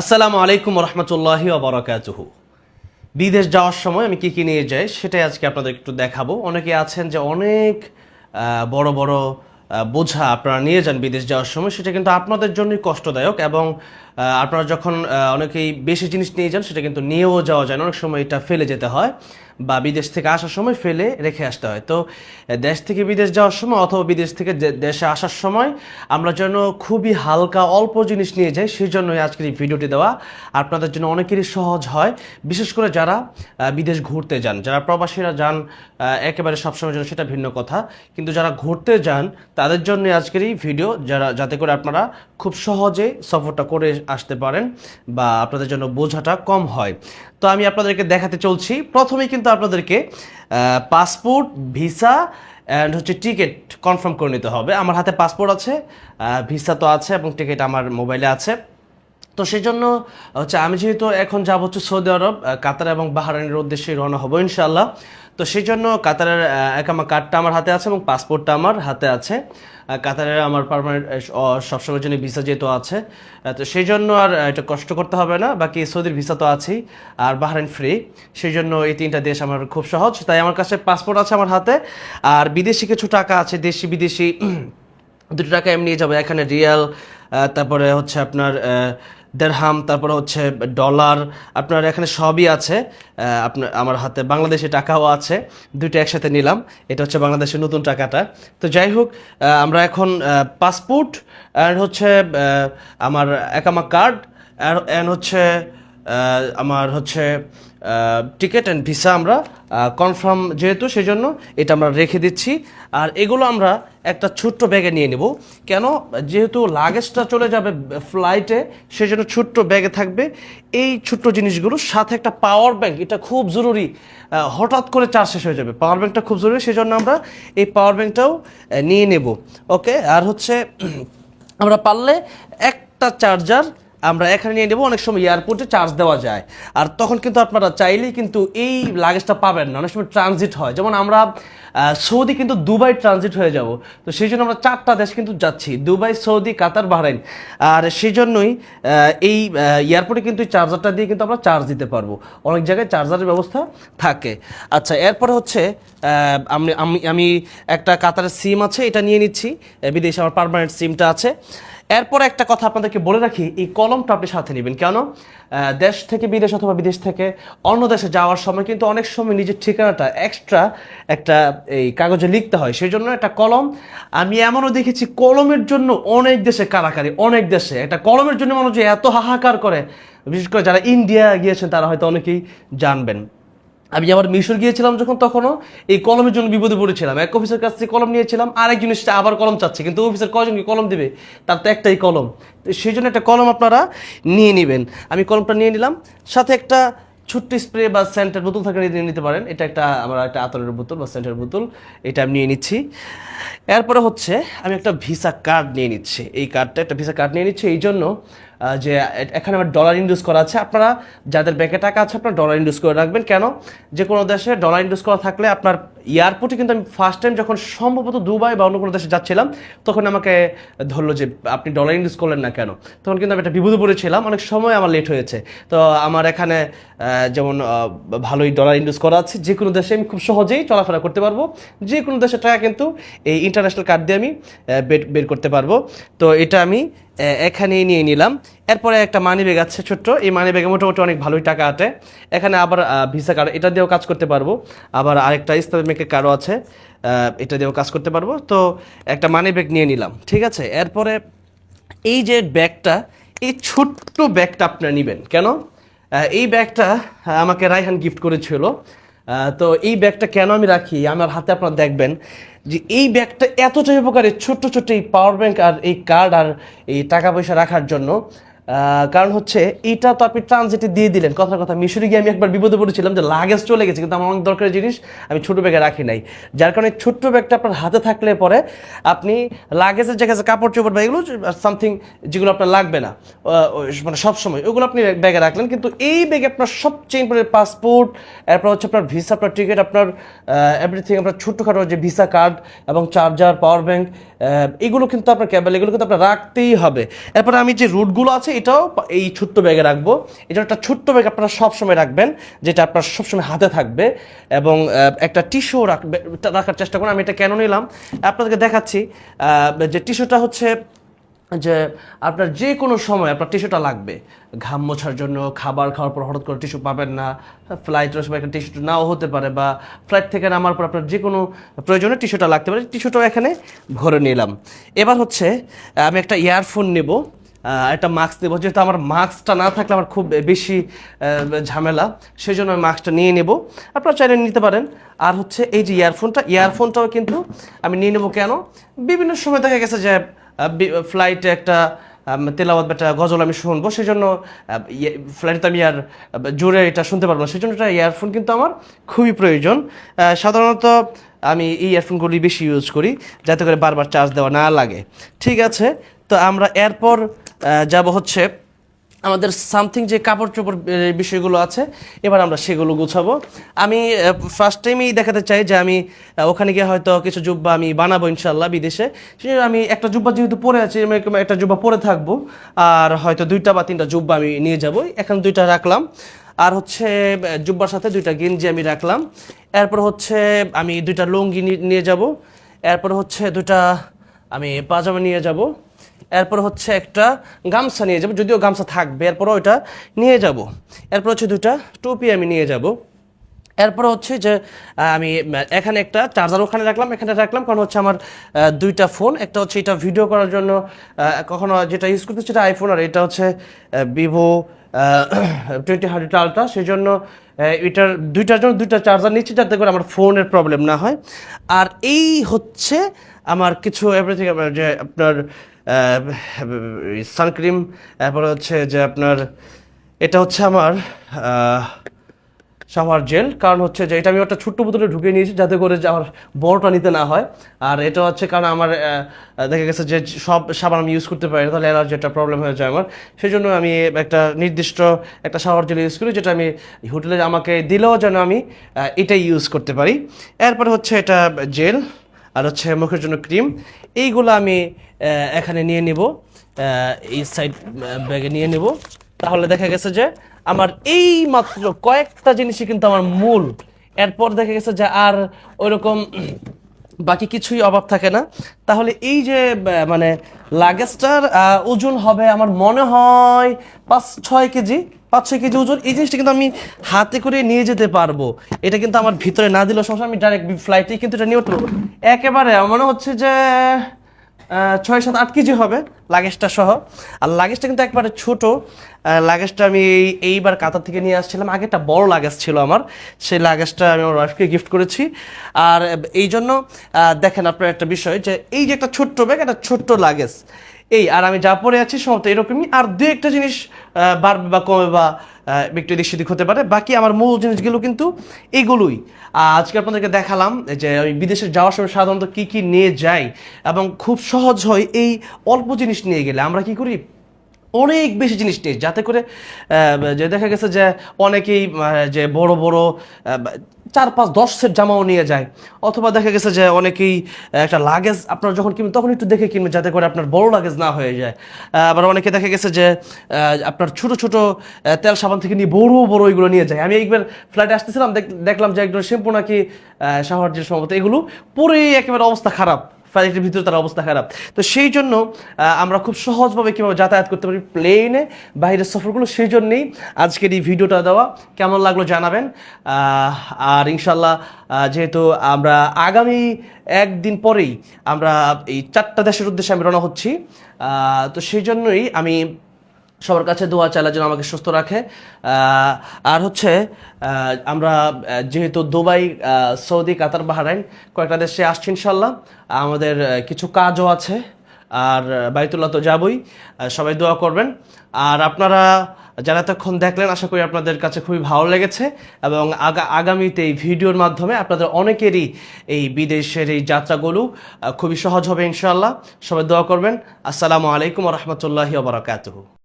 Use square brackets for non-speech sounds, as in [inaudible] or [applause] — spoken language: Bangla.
আসসালামু আলাইকুম রহমতুল্লাহি ওবরাকাতুহু বিদেশ যাওয়ার সময় আমি কী কী নিয়ে যাই সেটাই আজকে আপনাদের একটু দেখাবো। অনেকে আছেন যে অনেক বড় বড় বোঝা আপনারা নিয়ে যান বিদেশ যাওয়ার সময়, সেটা কিন্তু আপনাদের জন্যই কষ্টদায়ক এবং আপনারা যখন অনেকেই বেশি জিনিস নিয়ে যান, সেটা কিন্তু নিয়েও যাওয়া যায় না। অনেক সময় এটা ফেলে যেতে হয় বা বিদেশ থেকে আসার সময় ফেলে রেখে আসতে হয়। তো দেশ থেকে বিদেশ যাওয়ার সময় অথবা বিদেশ থেকে দেশে আসার সময় আমরা যেন খুবই হালকা অল্প জিনিস নিয়ে যাই সেই জন্যই আজকের এই ভিডিওটি দেওয়া। আপনাদের জন্য অনেকেরই সহজ হয়, বিশেষ করে যারা বিদেশ ঘুরতে যান। যারা প্রবাসীরা যান একেবারে সবসময় জন্য সেটা ভিন্ন কথা। কিন্তু যারা ঘুরতে যান, তাদের জন্য আজকের এই ভিডিও, যারা, যাতে করে আপনারা খুব সহজে সফরটা করে আসতে পারেন বা আপনাদের জন্য বোঝাটা কম হয়। তো আমি আপনাদেরকে দেখাতে চলছি। প্রথমে কিন্তু আপনাদেরকে পাসপোর্ট, ভিসা অ্যান্ড হচ্ছে টিকিট কনফার্ম করে নিতে হবে। আমার হাতে পাসপোর্ট আছে ভিসা তো আছে এবং টিকিট আমার মোবাইলে আছে। তো সেই জন্য হচ্ছে আমি যেহেতু এখন যাব হচ্ছে সৌদি আরব কাতার এবং বাহারাইনের উদ্দেশ্যে রওনা হব ইনশাল্লাহ তো সেই জন্য কাতারের একামা কার্ডটা আমার হাতে আছে এবং পাসপোর্টটা আমার হাতে আছে। কাতারের আমার পারমানেন্ট সবসময়ের জন্য ভিসা যেহেতু আছে তো সেই জন্য আর এটা কষ্ট করতে হবে না। বাকি সৌদির ভিসা তো আছেই, আর বাহারাইন ফ্রি সেই জন্য এই তিনটা দেশ আমার খুব সহজ, তাই আমার কাছে পাসপোর্ট আছে আমার হাতে। আর বিদেশি কিছু টাকা আছে, দেশি বিদেশি, দুটো টাকা এমনি যাবে, এখানে রিয়াল তারপরে হচ্ছে আপনার দেড়হাম, তারপরে হচ্ছে ডলার, আপনার এখানে সবই আছে। আপনার, আমার হাতে বাংলাদেশি টাকাও আছে, দুইটা একসাথে নিলাম। এটা হচ্ছে বাংলাদেশের নতুন টাকাটা। তো যাই হোক আমরা এখন পাসপোর্ট অ্যান্ড হচ্ছে আমার একামা কার্ড অ্যান্ড হচ্ছে আমার হচ্ছে টিকিট অ্যান্ড ভিসা আমরা কনফার্ম যেহেতু সেই জন্য এটা আমরা রেখে দিচ্ছি। আর এগুলো আমরা একটা ছোট্ট ব্যাগে নিয়ে নেব। কেন? যেহেতু লাগেজটা চলে যাবে ফ্লাইটে সেই জন্য ছোট্ট ব্যাগে থাকবে। এই ছোট্ট জিনিসগুলো সাথে একটা পাওয়ার ব্যাংক এটা খুব জরুরি। হঠাৎ করে চার্জ শেষ হয়ে যাবে। পাওয়ার ব্যাংকটা খুব জরুরি সেই জন্য আমরা এই পাওয়ার ব্যাংকটাও নিয়ে নেব। ওকে আর হচ্ছে, [clears throat] আমরা পারলে একটা চার্জার আমরা এখানে নিয়ে নেব, অনেক সময় এয়ারপোর্টে চার্জ দেওয়া যায়। আর তখন কিন্তু আপনারা চাইলেই কিন্তু এই লাগেজটা পাবেন না। অনেক সময় ট্রানজিট হয়। যেমন আমরা সৌদি কিন্তু দুবাই ট্রানজিট হয়ে যাব। তো সেই জন্য আমরা চারটা দেশ কিন্তু যাচ্ছি। Dubai, Saudi, Qatar, Bahrain. আর সেই জন্যই এই এয়ারপোর্টে কিন্তু চার্জারটা দিয়ে কিন্তু আমরা চার্জ দিতে পারব। অনেক জায়গায় চার্জারের ব্যবস্থা থাকে। আচ্ছা এরপরে হচ্ছে আমি আমি একটা কাতারের সিম আছে, এটা নিয়ে নিচ্ছি। বিদেশে আমার পারমানেন্ট সিমটা আছে। এরপর একটা কথা আপনাদেরকে বলে রাখি, এই কলমটা আপনি সাথে নেবেন। কেন? দেশ থেকে বিদেশ অথবা বিদেশ থেকে অন্য দেশে যাওয়ার সময় কিন্তু অনেক সময় নিজের ঠিকানাটা এক্সট্রা একটা, এই কাগজে লিখতে হয়। সেই জন্য একটা কলম। আমি এমনও দেখেছি, কলমের জন্য অনেক দেশে কারাকারি, অনেক দেশে। একটা কলমের জন্য মানুষ এত হাহাকার করে। বিশেষ করে যারা ইন্ডিয়া গিয়েছেন, তারা হয়তো অনেকেই জানবেন। আমি আবার মিশর গিয়েছিলাম যখন তখনও, এই কলমের জন্য বিপদে পড়েছিলাম। এক অফিসের কাছ থেকে কলম নিয়েছিলাম আরেক জিনিস আবার কলম চাচ্ছে। কিন্তু অফিসের কয়জনকে কলম দেবে? তার তো একটাই কলম। তো সেই জন্য একটা কলম আপনারা নিয়ে নেবেন। আমি কলমটা নিয়ে নিলাম। সাথে একটা ছোট্ট স্প্রে বা সেন্টের বোতল থাকে নিয়ে নিতে পারেন। এটা একটা আমার একটা আতরের বোতল বা সেন্টের বোতল। এটা আমি নিয়ে নিচ্ছি। এরপরে হচ্ছে, আমি একটা ভিসা কার্ড নিয়ে নিচ্ছি। এই কার্ডটা একটা ভিসা কার্ড নিয়ে নিচ্ছি। এই জন্য যে এখানে আমার ডলার ইন্ডিউস করা আছে। আপনারা যাদের ব্যাংকে টাকা আছে, আপনারা ডলার ইন্ডিউস করে রাখবেন। কেন? যে কোনো দেশে ডলার ইন্ডিউস করা থাকলে আপনার এয়ারপোর্টে কিন্তু আমি ফার্স্ট টাইম যখন সম্ভবত দুবাই বা অন্য কোনো দেশে যাচ্ছিলাম, তখন আমাকে ধরলো যে আপনি ডলার ইন্ডিউস করলেন না কেন? তখন কিন্তু আমি একটা বিপদে পড়েছিলাম। অনেক সময় আমার লেট হয়েছে। তো আমার এখানে যেমন ভালোই ডলার ইন্ডিউস করা আছে। যে কোনো দেশে আমি খুব সহজেই চলাফেরা করতে পারব। যে কোনো দেশের টাকা কিন্তু এই ইন্টারন্যাশনাল কার্ড দিয়ে আমি বের করতে পারব। তো এটা আমি এখানেই নিয়ে নিলাম। এরপরে একটা মানি ব্যাগ আছে ছোট্ট। এই মানি ব্যাগে মোটামুটি অনেক ভালোই টাকা আটে। এখানে আবার ভিসা কার্ড এটা দিয়েও কাজ করতে পারব। আবার আরেকটা ইসলামিক কার্ডও আছে। এটা দিয়েও কাজ করতে পারব। তো একটা মানি ব্যাগ নিয়ে নিলাম, ঠিক আছে? এরপরে এই যে ব্যাগটা, এই ছোট্ট ব্যাগটা আপনারা নেবেন। কেন? এই ব্যাগটা আমাকে রাইহান গিফট করেছিল। তো এই ব্যাগটা কেন আমি রাখি? আমার হাতে আপনারা দেখবেন যে এই ব্যাগটা এতটাই উপকারী, ছোট্ট ছোট্ট এই পাওয়ার ব্যাঙ্ক আর এই কার্ড আর এই টাকা পয়সা রাখার জন্য। কারণ হচ্ছে এইটা তো আপনি ট্রানজিটে দিয়ে দিলেন, কথার কথা। মিশরে গিয়ে আমি একবার বিপদে পড়েছিলাম যে লাগেজ চলে গেছে, কিন্তু আমার অনেক দরকারি জিনিস আমি ছোটো ব্যাগে রাখি নাই। যার কারণে ছোট্ট ব্যাগটা আপনার হাতে থাকলে পরে আপনি লাগেজের জায়গায় কাপড়, চোপড় বা এগুলো সামথিং যেগুলো আপনার লাগবে না মানে সবসময়, ওগুলো আপনি ব্যাগে রাখলেন। কিন্তু এই ব্যাগে আপনার সবচেয়ে ইম্পর্টেন্ট পাসপোর্ট এরপর হচ্ছে আপনার ভিসা আপনার টিকিট আপনার এভরিথিং আপনার ছোট্টখাটো যে ভিসা কার্ড এবং চার্জার পাওয়ার ব্যাঙ্ক এগুলো কিন্তু আপনার ক্যাবেল এগুলো কিন্তু আপনার রাখতেই হবে। এরপরে আমি যে রুটগুলো আছে এটাও এই ছোট্ট ব্যাগে রাখব। এটা একটা ছোট্ট ব্যাগ আপনারা সবসময় রাখবেন, যেটা আপনার সবসময় হাতে থাকবে এবং একটা টিস্যু রাখবে রাখার চেষ্টা করুন। আমি এটা কেন নিলাম? আপনাদেরকে দেখাচ্ছি যে টিস্যুটা হচ্ছে যে আপনার যে কোনো সময় আপনার টিস্যুটা লাগবে। ঘাম মোছার জন্য, খাবার খাওয়ার পর হঠাৎ করে টিস্যু পাবেন না ফ্লাইটের সময় একটা টিস্যু নাও হতে পারে বা ফ্লাইট থেকে নামার পর আপনার যে কোনো প্রয়োজনে টিস্যুটা লাগতে পারে। টিস্যুটাও এখানে ভরে নিলাম। এবার হচ্ছে, আমি একটা ইয়ারফোন নেব। একটা মাস্ক দেবো। যেহেতু আমার মাস্কটা না থাকলে আমার খুব বেশি ঝামেলা সেই জন্য আমি মাস্কটা নিয়ে নেব। আপনারা চাইলে নিতে পারেন। আর হচ্ছে এই যে ইয়ারফোনটা ইয়ারফোনটাও কিন্তু আমি নিয়ে নেব কেন? বিভিন্ন সময় দেখা গেছে যে ফ্লাইটে একটা বা একটা গজল আমি শুনব সেই জন্য ফ্লাইটে আমি আর জোরে এটা শুনতে পারব না। সেই জন্য এটা ইয়ারফোন কিন্তু আমার খুবই প্রয়োজন। সাধারণত আমি এই ইয়ারফোনগুলি বেশি ইউজ করি, যাতে করে বারবার চার্জ দেওয়া না লাগে। ঠিক আছে, তো আমরা এরপর যাব হচ্ছে আমাদের সামথিং যে কাপড় চোপড় বিষয়গুলো আছে, এবার আমরা সেগুলো গুছাবো। আমি ফার্স্ট টাইমেই দেখাতে চাই যে আমি ওখানে গিয়ে হয়তো কিছু জুব্বা আমি বানাবো ইনশাল্লাহ বিদেশে। সেই জন্য আমি একটা জুব্বা যেহেতু পরে আছি একটা জুব্বা পরে থাকব, আর হয়তো দুইটা বা তিনটা জুব্বা আমি নিয়ে যাব। এখানে দুইটা রাখলাম। আর হচ্ছে জুব্বার সাথে দুইটা গেঞ্জি আমি রাখলাম। এরপর হচ্ছে, আমি দুইটা লুঙ্গি নিয়ে যাব। এরপর হচ্ছে দুইটা আমি পাজামা নিয়ে যাব। এরপর হচ্ছে একটা গামছা নিয়ে যাব, যদিও গামছা থাকবে। এরপর ওইটা নিয়ে যাব। এরপর হচ্ছে দুটা টুপি আমি নিয়ে যাব। এরপর হচ্ছে যে আমি এখানে একটা চার্জার ওখানে রাখলাম, এখানে রাখলাম। কারণ হচ্ছে আমার দুইটা ফোন, একটা হচ্ছে এটা ভিডিও করার জন্য কখনো যেটা ইউজ করতে সেটা আইফোন আর এটা হচ্ছে ভিভো টোয়েন্টি হান্ড্রেড আলট্রা সেই জন্য এটার দুইটার জন্য দুইটা চার্জার নিচ্ছি যাতে করে আমার ফোনের প্রবলেম না হয়। আর এই হচ্ছে আমার কিছু এভরিথিং যে আপনার সানক্রিম তারপরে হচ্ছে যে আপনার, এটা হচ্ছে আমার শাওয়ার জেল, কারণ হচ্ছে যে এটা আমি একটা ছোট্ট বোতলে ঢুকিয়ে নিয়েছি যাতে করে আমার বড়টা নিতে না হয়। আর এটা হচ্ছে কারণ আমার দেখা গেছে যে সব সাবান আমি ইউজ করতে পারি তাহলে অ্যালার্জি একটা প্রবলেম হয়ে যায় আমার। সেই জন্য আমি একটা নির্দিষ্ট একটা শাওয়ার জেল ইউজ করি, যেটা আমি হোটেলে আমাকে দিলেও যেন আমি এটাই ইউজ করতে পারি। এরপরে হচ্ছে এটা জেল। আর হচ্ছে মুখের জন্য ক্রিম, এইগুলো আমি এখানে নিয়ে নিব এই সাইড ব্যাগে নিয়ে নেব। তাহলে দেখা গেছে যে আমার এই মাত্র কয়েকটা জিনিসই কিন্তু আমার মূল। এরপর দেখা গেছে যে আর ওইরকম বাকি কিছুই অভাব থাকে না। তাহলে এই যে মানে লাগেজটার ওজন হবে আমার মনে হয় পাঁচ ছয় কেজি। পাঁচ ছয় কেজি ওজন এই জিনিসটা কিন্তু আমি হাতে করে নিয়ে যেতে পারব। এটা কিন্তু আমার ভিতরে না দিলেও সমস্যা, আমি ডাইরেক্ট ফ্লাইটে কিন্তু এটা নিয়ে উঠতে পারব একেবারে মনে হচ্ছে যে ছয় সাত আট কেজি হবে লাগেজটা সহ। আর লাগেজটা কিন্তু একবারে ছোট। লাগেজটা আমি এই- এইবার কাতার থেকে নিয়ে আসছিলাম। আগে একটা বড় লাগেজ ছিল আমার। সেই লাগেজটা আমি আমার ওয়াইফকে গিফট করেছি। আর এই জন্য দেখেন আপনার একটা বিষয় যে, এই যে একটা ছোট্ট ব্যাগ একটা ছোট্ট লাগেজ এই, আর আমি যা পরে আছি সম্ভবত এরকমই। আর দু একটা জিনিস বাড়বে বা কমে বা একটু এদিক সেদিক হতে পারে। বাকি আমার মূল জিনিসগুলো কিন্তু এগুলোই। আজকে আপনাদেরকে দেখালাম যে আমি বিদেশে যাওয়ার সময় সাধারণত কী কী নিয়ে যাই এবং খুব সহজ হয় এই অল্প জিনিস নিয়ে গেলে। আমরা কি করি? অনেক বেশি জিনিস নিয়ে যাতে করে যে দেখা গেছে যে অনেকেই যে বড় বড় চার পাঁচ দশ সেট জামাও নিয়ে যায়। অথবা দেখা গেছে যে অনেকেই একটা লাগেজ আপনার যখন কিনবেন, তখন একটু দেখে কিনবেন, যাতে করে আপনার বড় লাগেজ না হয়ে যায়। আবার অনেকে দেখা গেছে যে আপনার ছোট ছোট তেল সাবান থেকে নিয়ে বড় বড় এগুলো নিয়ে যায়। আমি একবার ফ্লাইটে আসতেছিলাম, দেখ- দেখলাম যে একজন শ্যাম্পু নাকি শাওয়ার যে সম্ভবত এগুলো পুরোই একেবারে অবস্থা খারাপ। ফ্লাইটের ভিতরে তার অবস্থা খারাপ। তো সেই জন্য আমরা খুব সহজভাবে কীভাবে যাতায়াত করতে পারি প্লেনে, বাইরের সফরগুলো সেই জন্যেই আজকের এই ভিডিওটা দেওয়া। কেমন লাগল জানাবেন। আর ইনশাল্লাহ যেহেতু আমরা আগামী একদিন পরেই আমরা এই চারটা দেশের উদ্দেশ্যে আমি রওনা হচ্ছি তো সেই জন্যই আমি সবার কাছে দোয়া চাইলা যেন আমাকে সুস্থ রাখে। আর হচ্ছে আমরা যেহেতু দুবাই সৌদি, কাতার, বাহারাইন, কয়েকটা দেশে আসছি ইনশাল্লাহ আমাদের কিছু কাজও আছে। আর বাইতুল্লাহ তো যাবই। সবাই দোয়া করবেন। আর আপনারা যারা এতক্ষণ দেখলেন, আশা করি আপনাদের কাছে খুবই ভালো লেগেছে। এবং আগা, আগামীতে এই ভিডিওর মাধ্যমে আপনাদের অনেকেরই এই বিদেশের এই যাত্রাগুলো খুবই সহজ হবে ইনশাল্লাহ সবাই দোয়া করবেন। আসসালামু আলাইকুম রহমতুল্লাহি বারাকাতুহু।